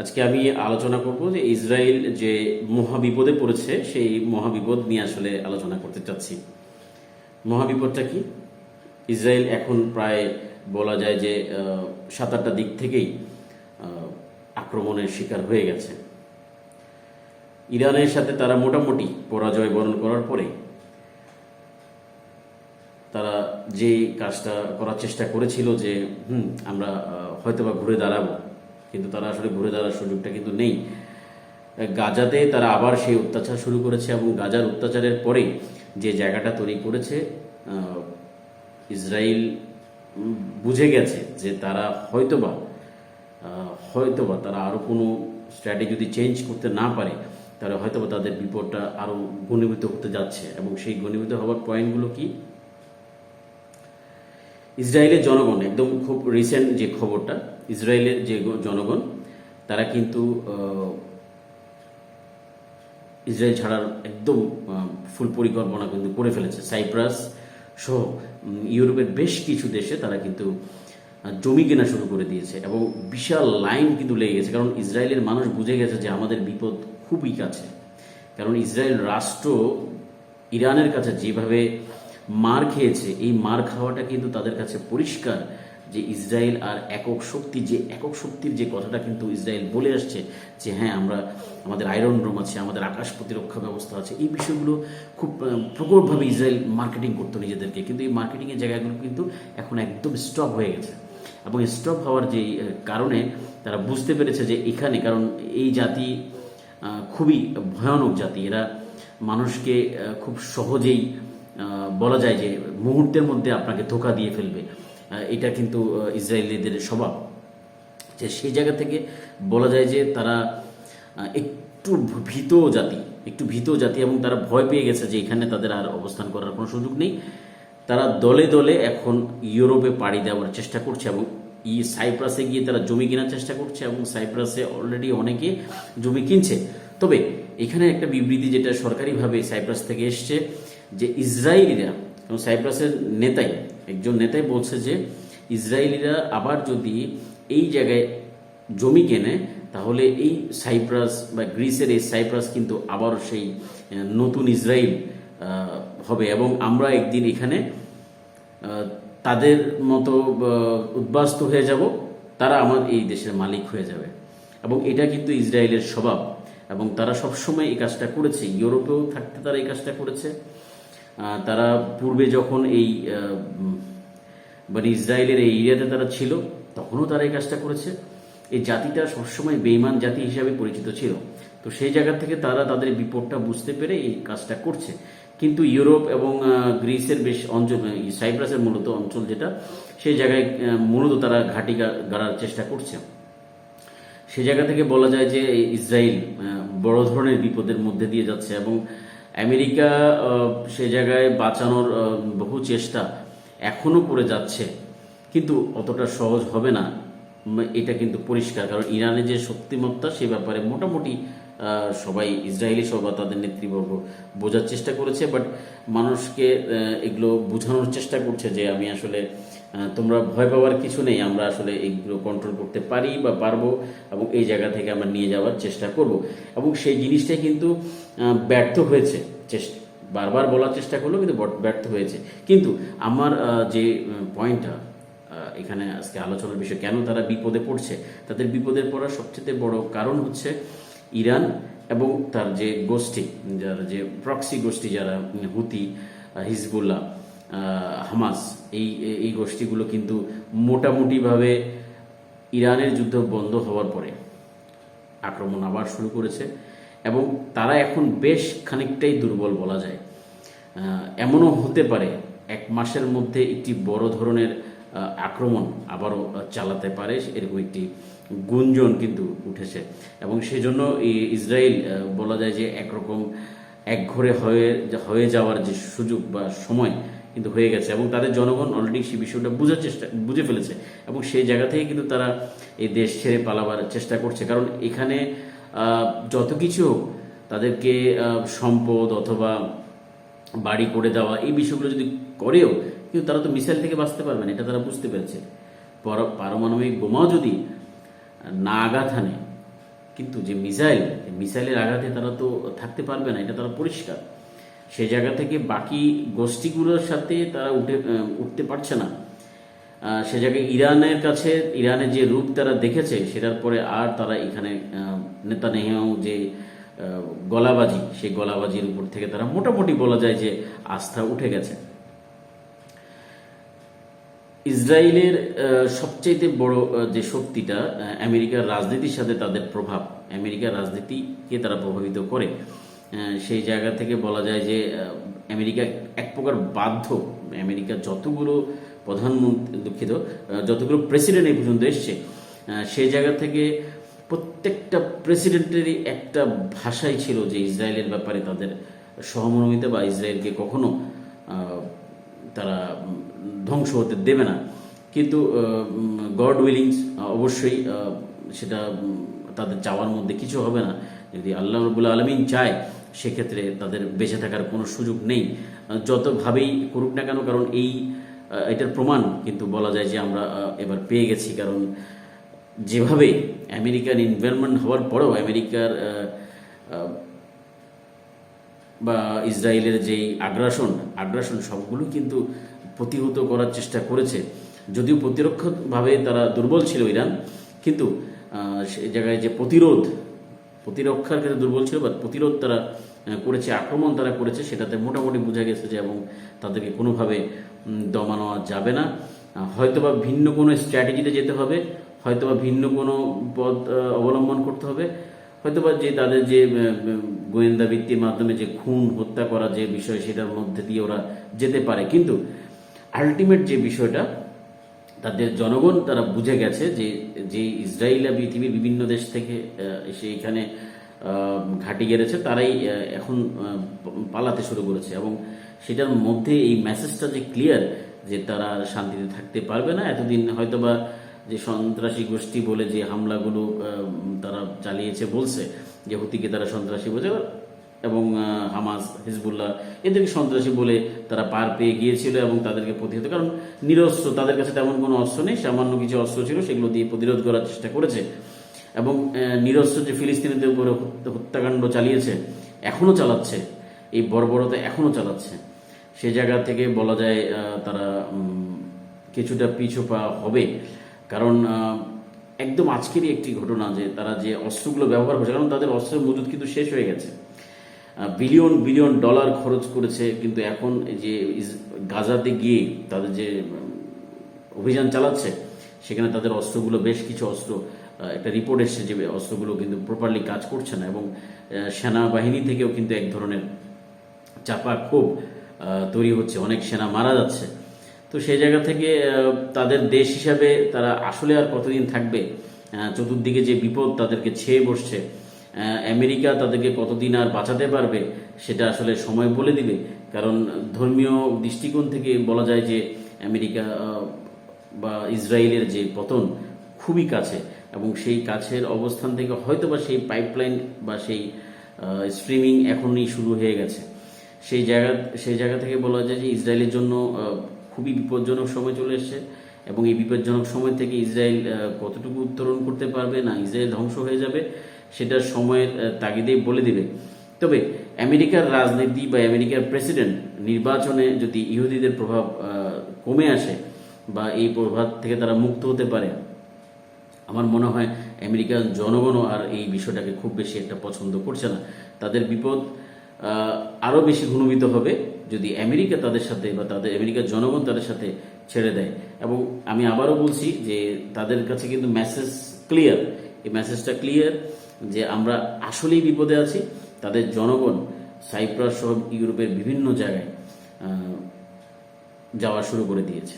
আজকে আমি আলোচনা করব যে ইসরায়েল যে মহাবিপদে পড়েছে, সেই মহাবিপদ নিয়ে আসলে আলোচনা করতে চাচ্ছি। মহাবিপদটা কি? ইসরায়েল এখন প্রায় বলা যায় যে সাত আটটা দিক থেকেই আক্রমণের শিকার হয়ে গেছে। ইরানের সাথে তারা মোটামুটি পরাজয় বরণ করার পরে তারা যে কাজটা করার চেষ্টা করেছিল যে, হুম, আমরা হয়তোবা ঘুরে দাঁড়াবো। কিন্তু তারা আসলে ঘুরে দাঁড়ার সুযোগটা কিন্তু নেই। গাজাতে তারা আবার সেই অত্যাচার শুরু করেছে এবং গাজার অত্যাচারের পরে যে জায়গাটা তৈরি করেছে ইসরায়েল বুঝে গেছে যে তারা হয়তোবা হয়তোবা তারা আরও কোনো স্ট্র্যাটেজি যদি চেঞ্জ করতে না পারে, তাহলে হয়তোবা তাদের বিপদটা আরও ঘনীভূত হতে যাচ্ছে। এবং সেই ঘনীভূত হওয়ার পয়েন্টগুলো কি? ইসরায়েলের জনগণ, একদম খুব রিসেন্ট যে খবরটা, ইসরায়েলের যে জনগণ, তারা কিন্তু ইসরায়েল ছাড়ার একদম ফুল পরিকল্পনা কিন্তু করে ফেলেছে। সাইপ্রাস সহ ইউরোপের বেশ কিছু দেশে তারা কিন্তু জমি কেনা শুরু করে দিয়েছে এবং বিশাল লাইন কিন্তু লেগে গেছে। কারণ ইসরায়েলের মানুষ বুঝে গেছে যে আমাদের বিপদ খুবই কাছে। কারণ ইসরায়েল রাষ্ট্র ইরানের কাছে যেভাবে মার খেয়েছে, এই মার খাওয়াটা কিন্তু তাদের কাছে পরিষ্কার যে ইসরায়েল আর একক শক্তি, যে একক শক্তির যে কথাটা কিন্তু ইসরায়েল বলে আসছে যে হ্যাঁ আমরা আমাদের আয়রন রুম আছে, আমাদের আকাশ প্রতিরক্ষা ব্যবস্থা আছে, এই বিষয়গুলো খুব প্রকটভাবে ইসরায়েল মার্কেটিং করতো নিজেদেরকে। কিন্তু এই মার্কেটিংয়ের জায়গাগুলো কিন্তু এখন একদম স্টপ হয়ে গেছে। এবং স্টপ হওয়ার যে কারণে তারা বুঝতে পেরেছে যে এখানে, কারণ এই জাতি খুবই ভয়ানক জাতি। এরা মানুষকে খুব সহজেই বলা যায় যে মুহূর্তের মধ্যে আপনাকে ধোকা দিয়ে ফেলবে। এটা কিন্তু ইসরায়েলিদের স্বভাব। যে সেই জায়গা থেকে বলা যায় যে তারা একটু ভীত জাতি, একটু ভীত জাতি এবং তারা ভয় পেয়ে গেছে যে এখানে তাদের আর অবস্থান করার কোনো সুযোগ নেই। তারা দলে দলে এখন ইউরোপে পাড়ি দেওয়ার চেষ্টা করছে এবং ই সাইপ্রাসে গিয়ে তারা জমি কেনার চেষ্টা করছে এবং সাইপ্রাসে অলরেডি অনেকে জমি কিনছে। তবে এখানে একটা বিবৃতি যেটা সরকারিভাবে সাইপ্রাস থেকে এসছে যে ইসরায়েলিরা, এবং সাইপ্রাসের নেতাই, একজন নেতাই বলছে যে ইসরায়েলিরা আবার যদি এই জায়গায় জমি কেনে, তাহলে এই সাইপ্রাস বা গ্রিসের এই সাইপ্রাস কিন্তু আবার সেই নতুন ইসরায়েল হবে। এবং আমরা একদিন এখানে তাদের মতো উদ্বাস্ত হয়ে যাব, তারা আমার এই দেশের মালিক হয়ে যাবে। এবং এটা কিন্তু ইসরায়েলের স্বভাব। এবং তারা সবসময় এই কাজটা করেছে। ইউরোপেও থাকতে তারা এই কাজটা করেছে। তারা পূর্বে যখন এই মানে ইসরায়েলের এই এরিয়াতে তারা ছিল, তখনও তারা এই কাজটা করেছে। এই জাতিটা সবসময় বেইমান জাতি হিসাবে পরিচিত ছিল। তো সেই জায়গা থেকে তারা তাদের বিপদটা বুঝতে পেরে এই কাজটা করছে। কিন্তু ইউরোপ এবং গ্রিসের বেশ অঞ্চল সাইপ্রাসের মূলত অঞ্চল যেটা, সেই জায়গায় মূলত তারা ঘাঁটি গাড়ার চেষ্টা করছে। সে জায়গা থেকে বলা যায় যে ইসরায়েল বড় ধরনের বিপদের মধ্যে দিয়ে যাচ্ছে এবং আমেরিকা সে জায়গায় বাঁচানোর বহু চেষ্টা এখনও করে যাচ্ছে, কিন্তু অতটা সহজ হবে না। এটা কিন্তু পরিষ্কার, কারণ ইরানের যে শক্তিমত্তা সে ব্যাপারে মোটামুটি সবাই ইসরায়েলি সহ বা তাদের নেতৃবর্গ বোঝার চেষ্টা করেছে বাট মানুষকে এগুলো বোঝানোর চেষ্টা করছে যে আমি আসলে তোমরা ভয় পাওয়ার কিছু নেই, আমরা আসলে এইগুলো কন্ট্রোল করতে পারি বা পারব এবং এই জায়গা থেকে আমরা নিয়ে যাওয়ার চেষ্টা করব। এবং সেই জিনিসটাই কিন্তু ব্যর্থ হয়েছে। চেষ্টা, বারবার বলার চেষ্টা করল কিন্তু ব্যর্থ হয়েছে। কিন্তু আমার যে পয়েন্টটা এখানে আজকে আলোচনার বিষয় কেন তারা বিপদে পড়ছে, তাদের বিপদের পড়ার সবচেয়ে বড় কারণ হচ্ছে ইরান এবং তার যে গোষ্ঠী, যারা যে প্রক্সি গোষ্ঠী যারা, হুতি হিজবুল্লাহ হামাস, এই এই গোষ্ঠীগুলো কিন্তু মোটামুটিভাবে ইরানের যুদ্ধ বন্ধ হওয়ার পরে আক্রমণ আবার শুরু করেছে এবং তারা এখন বেশ খানিকটাই দুর্বল বলা যায়। এমনও হতে পারে, এক মাসের মধ্যে একটি বড় ধরনের আক্রমণ আবারও চালাতে পারে। এরকম একটি গুঞ্জন কিন্তু উঠেছে। এবং সেজন্য ইসরায়েল বলা যায় যে একরকম একঘরে হয়ে হয়ে যাওয়ার যে সুযোগ বা সময় কিন্তু হয়ে গেছে। এবং তাদের জনগণ অলরেডি সেই বিষয়টা বুঝার চেষ্টা, বুঝে ফেলেছে। এবং সেই জায়গা থেকে কিন্তু তারা এই দেশ ছেড়ে পালাবার চেষ্টা করছে। কারণ এখানে যত কিছু তাদেরকে সম্পদ অথবা বাড়ি করে দেওয়া এই বিষয়গুলো যদি করেও কিন্তু তারা তো মিসাইল থেকে বাঁচতে পারবে না এটা তারা বুঝতে পেরেছে। পারমাণবিক বোমাও যদি না আঘাত হানে কিন্তু যে মিসাইল মিসাইলের আঘাতে তারা তো থাকতে পারবে না এটা তারা পরিষ্কার। সেই জায়গা থেকে বাকি গোষ্ঠীগুলোর সাথে তারা উঠে উঠতে পারছে না। সে জায়গায় ইরানের কাছে ইরানের যে রূপ তারা দেখেছে সেটার পরে আর তারা এখানে নেতা যে আহ, গলাবাজি, সেই গলাবাজির উপর থেকে তারা মোটামুটি বলা যায় যে আস্থা উঠে গেছে। ইসরায়েলের সবচাইতে বড় যে শক্তিটা আমেরিকার রাজনীতির সাথে তাদের প্রভাব, আমেরিকার রাজনীতিকে তারা প্রভাবিত করে সেই জায়গা থেকে বলা যায় যে আমেরিকা এক প্রকার বাধ্য আমেরিকার যতগুলো প্রধানমন্ত্রী দুঃখিত যতগুলো প্রেসিডেন্ট এই পর্যন্ত এসছে সেই জায়গা থেকে প্রত্যেকটা প্রেসিডেন্টেরই একটা ভাষাই ছিল যে ইসরায়েলের ব্যাপারে তাদের সহমর্মিতা বা ইসরায়েলকে কখনো তারা ধ্বংস হতে দেবে না। কিন্তু গড উইলিংস অবশ্যই সেটা তাদের চাওয়ার মধ্যে কিছু হবে না। যদি আল্লাহ রবুল্লা আলমিন চায়, সেক্ষেত্রে তাদের বেঁচে থাকার কোনো সুযোগ নেই। যতভাবেই করুক না কেন, কারণ এই এটার প্রমাণ কিন্তু বলা যায় যে আমরা এবার পেয়ে গেছি। কারণ যেভাবে আমেরিকার ইনভেলভমেন্ট হওয়ার পরেও আমেরিকার বা ইসরায়েলের যেই আগ্রাসন আগ্রাসন সবগুলো কিন্তু প্রতিহত করার চেষ্টা করেছে। যদিও প্রতিরক্ষাভাবে তারা দুর্বল ছিল ইরান, কিন্তু সে জায়গায় যে প্রতিরোধ, প্রতিরক্ষার ক্ষেত্রে দুর্বল ছিল বা প্রতিরোধ তারা করেছে, আক্রমণ তারা করেছে, সেটাতে মোটামুটি বোঝা গেছে যে এবং তাদেরকে কোনোভাবে দমানো যাবে না। হয়তোবা ভিন্ন কোনো স্ট্র্যাটেজিতে যেতে হবে হয়তোবা ভিন্ন কোনো পথ অবলম্বন করতে হবে। হয়তোবা যে তাদের যে গোয়েন্দা ভিত্তির মাধ্যমে যে খুন, হত্যা করা যে বিষয়, সেটার মধ্যে দিয়ে ওরা যেতে পারে। কিন্তু আলটিমেট যে বিষয়টা, তাদের জনগণ তারা বুঝে গেছে যে যে ইসরায়েল পৃথিবীর বিভিন্ন দেশ থেকে এসে এখানে ঘাঁটি গেড়েছে, তারাই এখন পালাতে শুরু করেছে। এবং সেটার মধ্যে এই মেসেজটা যে ক্লিয়ার যে তারা শান্তিতে থাকতে পারবে না, এতদিন হয়তোবা যে সন্ত্রাসী গোষ্ঠী বলে যে হামলাগুলো তারা চালিয়েছে, বলছে যে হুতিকে তারা সন্ত্রাসী বলছে এবং হামাস, হিজবুল্লাহ, এদেরকে সন্ত্রাসী বলে তারা পার পেয়ে গিয়েছিল এবং তাদেরকে প্রতিহত, কারণ নিরস্ত্র, তাদের কাছে তেমন কোনো অস্ত্র নেই, সামান্য কিছু অস্ত্র ছিল, সেগুলো দিয়ে প্রতিরোধ করার চেষ্টা করেছে। এবং নিরস্ত্র যে ফিলিস্তিনিদের উপরে হত্যাকাণ্ড চালিয়েছে, এখনও চালাচ্ছে, এই বর্বরতা এখনও চালাচ্ছে। সে জায়গা থেকে বলা যায় তারা কিছুটা পিছু পা হবে। কারণ একদম আজকেরই একটি ঘটনা যে তারা যে অস্ত্রগুলো ব্যবহার করছে কারণ তাদের অস্ত্রের মজুদ কিন্তু শেষ হয়ে গেছে। বিলিয়ন বিলিয়ন ডলার খরচ করেছে কিন্তু এখন যে গাজাতে গিয়ে তাদের যে অভিযান চালাচ্ছে সেখানে তাদের অস্ত্রগুলো বেশ কিছু অস্ত্র একটা রিপোর্ট এসছে যে অস্ত্রগুলো কিন্তু প্রপারলি কাজ করছে না এবং সেনাবাহিনী থেকেও কিন্তু এক ধরনের চাপা আহ, তৈরি হচ্ছে। অনেক সেনা মারা যাচ্ছে। তো সেই জায়গা থেকে তাদের দেশ হিসাবে তারা আসলে আর কতদিন থাকবে? চতুর্দিকে যে বিপদ তাদেরকে ছেয়ে বসছে আমেরিকা তাদেরকে কতদিন আর বাঁচাতে পারবে সেটা আসলে সময় বলে দিবে। কারণ ধর্মীয় দৃষ্টিকোণ থেকে বলা যায় যে, আমেরিকা বা ইসরায়েলের যে পতন খুবই কাছে এবং সেই কাছের অবস্থান থেকে হয়তোবা সেই পাইপলাইন বা সেই স্ট্রিমিং এখনই শুরু হয়ে গেছে। সেই জায়গা সেই জায়গা থেকে বলা যায় যে ইসরায়েলের জন্য খুবই বিপজ্জনক সময় চলে এসেছে এবং এই বিপজ্জনক সময় থেকে ইসরায়েল কতটুকু উত্তরণ করতে পারবে না ইসরায়েল ধ্বংস হয়ে যাবে সেটা সময়ের তাগিদেই বলে দিবে। তবে আমেরিকার রাজনীতি বা আমেরিকার প্রেসিডেন্ট নির্বাচনে যদি ইহুদিদের প্রভাব কমে আসে বা এই প্রভাব থেকে তারা মুক্ত হতে পারে, আমার মনে হয় আমেরিকার জনগণও আর এই বিষয়টাকে খুব বেশি একটা পছন্দ করছে না। তাদের বিপদ আরও বেশি ঘনীভূত হবে। যদি আমেরিকা তাদের সাথে বা তাদের, আমেরিকার জনগণ তাদের সাথে ছেড়ে দেয়। এবং আমি আবারও বলছি যে তাদের কাছে কিন্তু মেসেজ ক্লিয়ার এই মেসেজটা ক্লিয়ার যে আমরা আসলেই বিপদে আছি। তাদের জনগণ সাইপ্রাস সহ ইউরোপের বিভিন্ন জায়গায় যাওয়া শুরু করে দিয়েছে।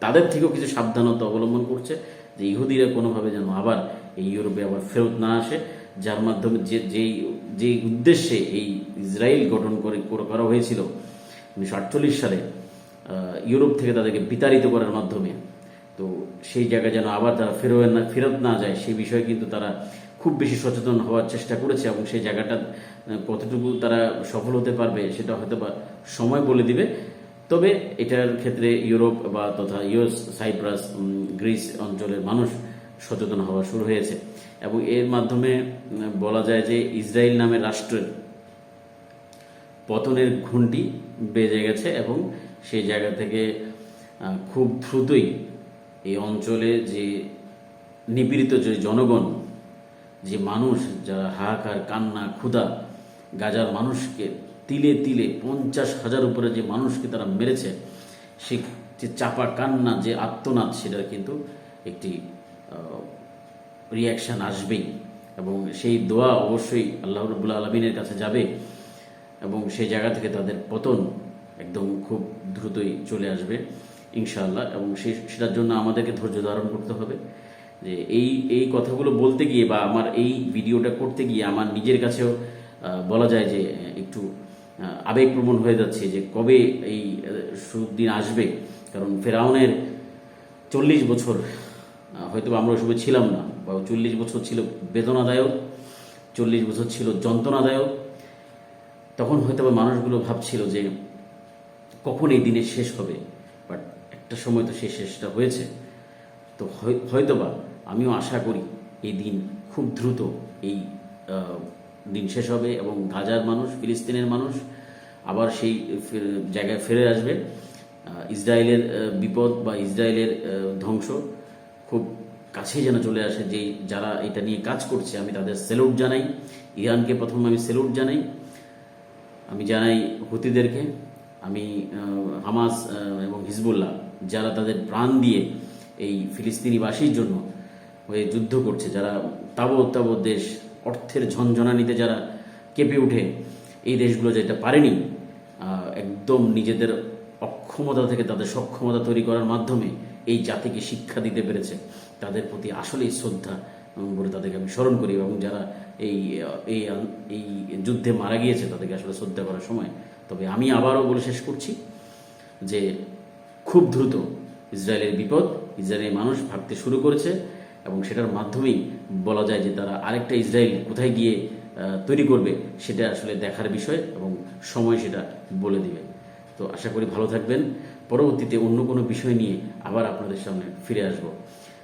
তাদের থেকেও কিছু সাবধানতা অবলম্বন করছে যে ইহুদিরা কোনোভাবে যেন আবার এই ইউরোপে আবার ফেরত না আসে। যার মাধ্যমে যে, যেই যেই উদ্দেশ্যে এই ইসরায়েল গঠন করে, করে- করা হয়েছিল উনিশশো আটচল্লিশ সালে ইউরোপ থেকে তাদেরকে বিতাড়িত করার মাধ্যমে। তো সেই জায়গায় যেন আবার তারা ফেরত না ফেরত না যায়, সেই বিষয়ে কিন্তু তারা খুব বেশি সচেতন হওয়ার চেষ্টা করেছে এবং সেই জায়গাটা কতটুকু তারা সফল হতে পারবে সেটা হয়তো বা সময় বলে দিবে। তবে এটার ক্ষেত্রে ইউরোপ বা তথা ইউএস, সাইপ্রাস গ্রিস অঞ্চলের মানুষ সচেতন হওয়া শুরু হয়েছে। এবং এর মাধ্যমে বলা যায় যে ইসরায়েল নামের রাষ্ট্রের পতনের ঘুঁটি বেজে গেছে এবং সেই জায়গা থেকে খুব দ্রুতই এই অঞ্চলে যে নিপীড়িত যে জনগণ, যে মানুষ যারা হাহাকার, কান্না, ক্ষুধা, গাজার মানুষকে তিলে তিলে পঞ্চাশ হাজার উপরে যে মানুষকে তারা মেরেছে, সে যে চাপা কান্না, যে আত্মনাদ সেটার কিন্তু একটি রিয়াকশান আসবেই এবং সেই দোয়া অবশ্যই আল্লাহ রবুল্লা আলমিনের কাছে যাবে। এবং সেই জায়গা থেকে তাদের পতন একদম খুব দ্রুতই চলে আসবে, ইনশাআল্লাহ। এবং সে, সেটার জন্য আমাদেরকে ধৈর্য ধারণ করতে হবে যে এই এই কথাগুলো বলতে গিয়ে বা আমার এই ভিডিওটা করতে গিয়ে আমার নিজের কাছেও বলা যায় যে একটু আবেগপ্রবণ হয়ে যাচ্ছে যে কবে এই সুদিন আসবে। কারণ ফেরাউনের চল্লিশ বছর হয়তো আমরা ওই সময় ছিলাম না, বা চল্লিশ বছর ছিল বেদনাদায়ক, চল্লিশ বছর ছিল যন্ত্রণাদায়ক তখন হয়তো বা মানুষগুলো ভাবছিল যে কখন এই দিনের শেষ হবে বাট একটা সময় তো সেই শেষটা হয়েছে। তো হয়- হয়তোবা আমিও আশা করি এই দিন খুব দ্রুত এই দিন শেষ হবে এবং গাজার মানুষ, ফিলিস্তিনের মানুষ আবার সেই জায়গায় ফিরে আসবে। ইসরায়েলের বিপদ বা ইসরায়েলের ধ্বংস খুব কাছেই যেন চলে আসে যে যারা এটা নিয়ে কাজ করছে, আমি তাদের সেলুট জানাই। ইরানকে প্রথম আমি সেলুট জানাই। আমি জানাই হুতিদেরকে, আমি হামাস এবং হিজবুল্লাহ, যারা তাদের প্রাণ দিয়ে এই ফিলিস্তিনিবাসীর জন্য হয়ে যুদ্ধ করছে, যারা তাবৎ তাবৎ দেশ, অর্থের ঝনঝনানিতে যারা কেঁপে উঠে এই দেশগুলো যেটা পারেনি একদম নিজেদের অক্ষমতা থেকে তাদের সক্ষমতা তৈরি করার মাধ্যমে এই জাতিকে শিক্ষা দিতে পেরেছে, তাদের প্রতি আসলেই শ্রদ্ধা বলে তাদেরকে আমি স্মরণ করি এবং যারা এই এই এই যুদ্ধে মারা গিয়েছে তাদেরকে আসলে শ্রদ্ধা করার সময়। তবে আমি আবারও বলে শেষ করছি যে খুব দ্রুত ইসরায়েলের বিপদ, ইসরায়েলের মানুষ ভাবতে শুরু করেছে এবং সেটার মাধ্যমেই বলা যায় যে তারা আরেকটা ইসরায়েল কোথায় গিয়ে তৈরি করবে সেটা আসলে দেখার বিষয় এবং সময় সেটা বলে দিবে। তো আশা করি ভালো থাকবেন। পরবর্তীতে অন্য কোনো বিষয় নিয়ে আবার আপনাদের সামনে ফিরে আসব।